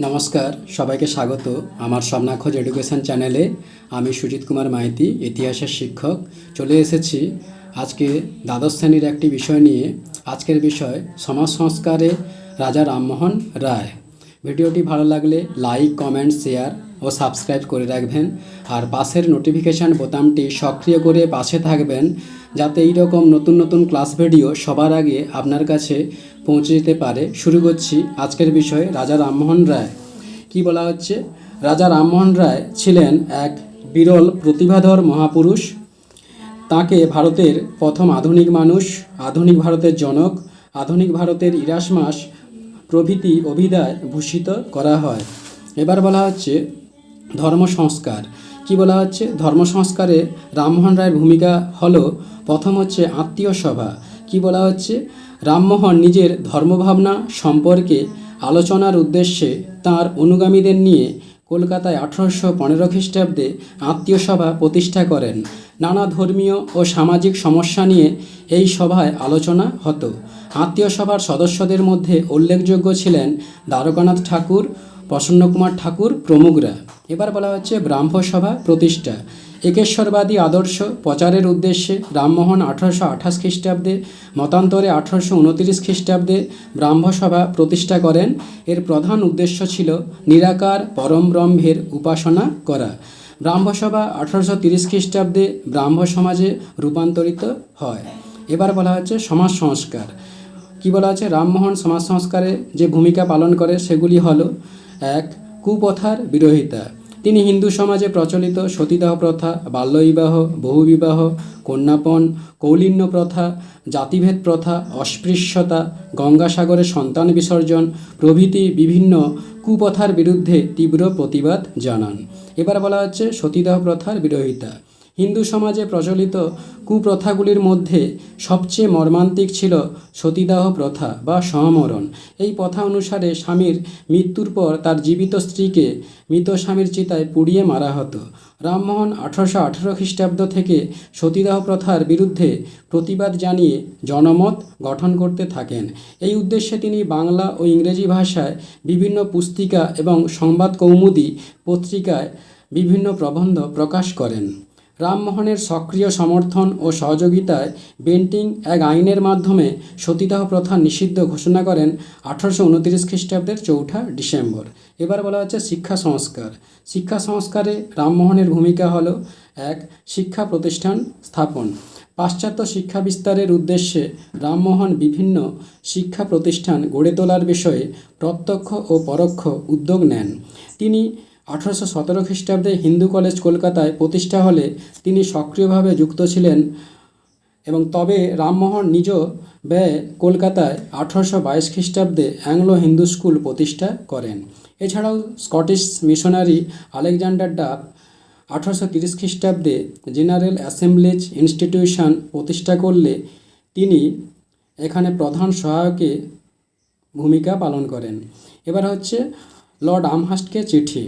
নমস্কার, সবাইকে স্বাগত। আমার স্বপ্নাক্ষজ এডুকেশন চ্যানেলে আমি সুজিত কুমার মাইতি, ইতিহাসের শিক্ষক। চলে এসেছি আজকে দ্বাদশ শ্রেণির একটি বিষয় নিয়ে। আজকের বিষয়, সমাজ সংস্কারে রাজা রামমোহন রায়। ভিডিওটি ভালো লাগলে লাইক, কমেন্ট, শেয়ার ও সাবস্ক্রাইব করে রাখবেন। আর পাশের নোটিফিকেশান বোতামটি সক্রিয় করে পাশে থাকবেন, যাতে এই রকম নতুন নতুন ক্লাস ভিডিও সবার আগে আপনার কাছে পৌঁছে যেতে পারে। শুরু করছি আজকের বিষয় রাজা রামমোহন রায়। কি বলা হচ্ছে? রাজা রামমোহন রায় ছিলেন এক বিরল প্রতিভাধর মহাপুরুষ। তাকে ভারতের প্রথম আধুনিক মানুষ, আধুনিক ভারতের জনক, আধুনিক ভারতের ইরাসমাস প্রভৃতি অভিধায় ভূষিত করা হয়। এবার বলা হচ্ছে ধর্ম সংস্কার কি বলা হচ্ছে? ধর্ম সংস্কারে রামমোহন রায়ের ভূমিকা হলো, প্রথম হচ্ছে আত্মীয় সভা। কি বলা হচ্ছে? রামমোহন নিজের ধর্মভাবনা সম্পর্কে আলোচনার উদ্দেশ্যে তার অনুগামীদের নিয়ে কলকাতায় আঠারোশো পনেরো খ্রিস্টাব্দে আত্মীয় সভা প্রতিষ্ঠা করেন। নানা ধর্মীয় ও সামাজিক সমস্যা নিয়ে এই সভায় আলোচনা হতো। আত্মীয় সভার সদস্যদের মধ্যে উল্লেখযোগ্য ছিলেন দ্বারকানাথ ঠাকুর প্রসন্নকুমার ঠাকুর প্রমুখরা। এবার বলা হচ্ছে ব্রাহ্মসভা প্রতিষ্ঠা। একেশ্বরবাদী আদর্শ প্রচারের উদ্দেশ্যে রামমোহন আঠারোশো আঠাশ খ্রিস্টাব্দে, মতান্তরে আঠারোশো উনতিরিশ খ্রিস্টাব্দে ব্রাহ্মসভা প্রতিষ্ঠা করেন। এর প্রধান উদ্দেশ্য ছিল নিরাকার পরম ব্রহ্মের উপাসনা করা। ব্রাহ্মসভা আঠারোশো তিরিশ খ্রিস্টাব্দে ব্রাহ্ম সমাজে রূপান্তরিত হয়। এবার বলা হচ্ছে সমাজ সংস্কার। কি বলা আছে? রামমোহন সমাজ সংস্কারে যে ভূমিকা পালন করে, সেগুলি হল, এক, কুপথার বিরোধিতা। তিনি হিন্দু সমাজে প্রচলিত সতীদাহ প্রথা বাল্যবিবাহ বহুবিবাহ কন্যাপণ কৌলিন্য প্রথা, জাতিভেদ প্রথা, অস্পৃশ্যতা, গঙ্গাসাগরে সন্তান বিসর্জন প্রভৃতি বিভিন্ন কুপথার বিরুদ্ধে তীব্র প্রতিবাদ জানান। এবার বলা হচ্ছে সতীদাহ প্রথার বিরোধিতা। হিন্দু সমাজে প্রচলিত কুপ্রথাগুলির মধ্যে সবচেয়ে মর্মান্তিক ছিল সতীদাহ প্রথা বা সহমরণ এই প্রথা অনুসারে স্বামীর মৃত্যুর পর তার জীবিত স্ত্রীকে মৃত স্বামীর চিতায় পুড়িয়ে মারা হতো। রামমোহন আঠারোশো আঠেরো খ্রিস্টাব্দ থেকে সতীদাহ প্রথার বিরুদ্ধে প্রতিবাদ জানিয়ে জনমত গঠন করতে থাকেন। এই উদ্দেশ্যে তিনি বাংলা ও ইংরেজি ভাষায় বিভিন্ন পুস্তিকা এবং সংবাদ কৌমুদী পত্রিকায় বিভিন্ন প্রবন্ধ প্রকাশ করেন। রামমোহনের সক্রিয় সমর্থন ও সহযোগিতায় বেন্টিং এক আইনের মাধ্যমে সতীদাহ প্রথা নিষিদ্ধ ঘোষণা করেন আঠারোশো উনত্রিশ খ্রিস্টাব্দের চৌঠা ডিসেম্বর। এবার বলা হচ্ছে শিক্ষা সংস্কার। শিক্ষা সংস্কারে রামমোহনের ভূমিকা হল, এক, শিক্ষা প্রতিষ্ঠান স্থাপন। পাশ্চাত্য শিক্ষা বিস্তারের উদ্দেশ্যে রামমোহন বিভিন্ন শিক্ষা প্রতিষ্ঠান গড়ে তোলার বিষয়ে প্রত্যক্ষ ও পরোক্ষ উদ্যোগ নেন। তিনি আঠারোশো সতেরো খ্রিস্টাব্দে হিন্দু কলেজ কলকাতায় প্রতিষ্ঠা হলে তিনি সক্রিয়ভাবে যুক্ত ছিলেন এবং তবে রামমোহন নিজ ব্যয়ে কলকাতায় আঠারোশো বাইশ খ্রিস্টাব্দে অ্যাংলো হিন্দু স্কুল প্রতিষ্ঠা করেন। এছাড়াও স্কটিশ মিশনারি আলেকজান্ডার ডাব আঠারোশো তিরিশ খ্রিস্টাব্দে জেনারেল অ্যাসেম্বলিজ ইনস্টিটিউশন প্রতিষ্ঠা করলে তিনি এখানে প্রধান সহায়কে ভূমিকা পালন করেন। এবার হচ্ছে লর্ড আমহাস্টকে চিঠি।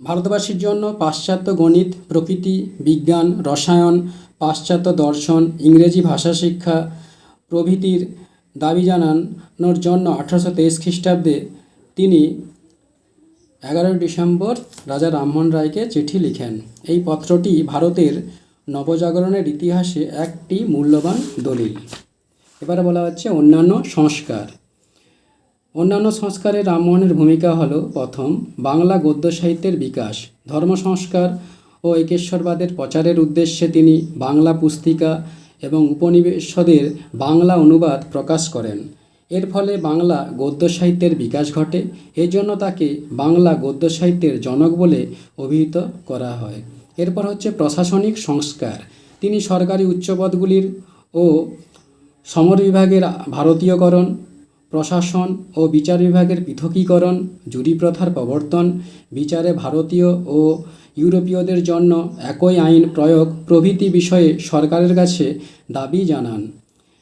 ভারতবাসীর জন্য পাশ্চাত্য গণিত, প্রকৃতি, বিজ্ঞান, রসায়ন, পাশ্চাত্য দর্শন, ইংরেজি ভাষা শিক্ষা প্রভৃতির দাবি জানানোর জন্য আঠারোশো তেইশ খ্রিস্টাব্দে তিনি এগারোই ডিসেম্বর রাজা রামমোহন রায়কে চিঠি লিখেন। এই পত্রটি ভারতের নবজাগরণের ইতিহাসে একটি মূল্যবান দলিল। এবারে বলা হচ্ছে অন্যান্য সংস্কার। অন্যান্য সংস্কারে রামমোহনের ভূমিকা হল প্রথম, বাংলা গদ্য সাহিত্যের বিকাশ। ধর্ম সংস্কার ও একেশ্বরবাদের প্রচারের উদ্দেশ্যে তিনি বাংলা পুস্তিকা এবং উপনিবেশদের বাংলা অনুবাদ প্রকাশ করেন। এর ফলে বাংলা গদ্য সাহিত্যের বিকাশ ঘটে। এজন্য তাকে বাংলা গদ্য সাহিত্যের জনক বলে অভিহিত করা হয়। এরপর হচ্ছে প্রশাসনিক সংস্কার। তিনি সরকারি উচ্চপদগুলির ও সমর বিভাগের ভারতীয়করণ প্রশাসন ও বিচার বিভাগের পৃথকীকরণ, জুরি প্রথার প্রবর্তন, বিচারে ভারতীয় ও ইউরোপীয়দের জন্য একই আইন প্রয়োগ প্রভৃতি বিষয়ে সরকারের কাছে দাবি জানান।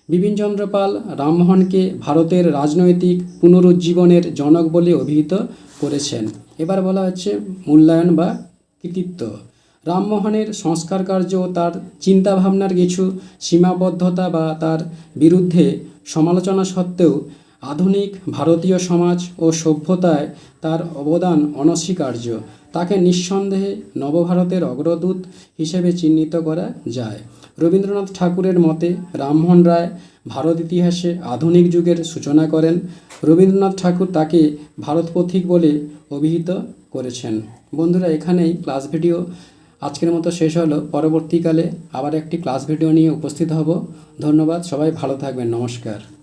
বিপিনচন্দ্র পাল রামমোহনকে ভারতের রাজনৈতিক পুনরুজ্জীবনের জনক বলে অভিহিত করেছেন। এবার বলা হচ্ছে মূল্যায়ন বা কৃতিত্ব। রামমোহনের সংস্কার কার্য তার চিন্তাভাবনার কিছু সীমাবদ্ধতা বা তার বিরুদ্ধে সমালোচনা সত্ত্বেও আধুনিক ভারতীয় সমাজ ও সভ্যতায় তার অবদান অনস্বীকার্য। তাকে নিঃসন্দেহে নবভারতের অগ্রদূত হিসেবে চিহ্নিত করা যায়। রবীন্দ্রনাথ ঠাকুরের মতে, রামমোহন রায় ভারত ইতিহাসে আধুনিক যুগের সূচনা করেন। রবীন্দ্রনাথ ঠাকুর তাকে ভারত পথিক বলে অভিহিত করেছেন। বন্ধুরা, এখানেই ক্লাস ভিডিও আজকের মতো শেষ হলো। পরবর্তীকালে আবার একটি ক্লাস ভিডিও নিয়ে উপস্থিত হব। ধন্যবাদ, সবাই ভালো থাকবেন। নমস্কার।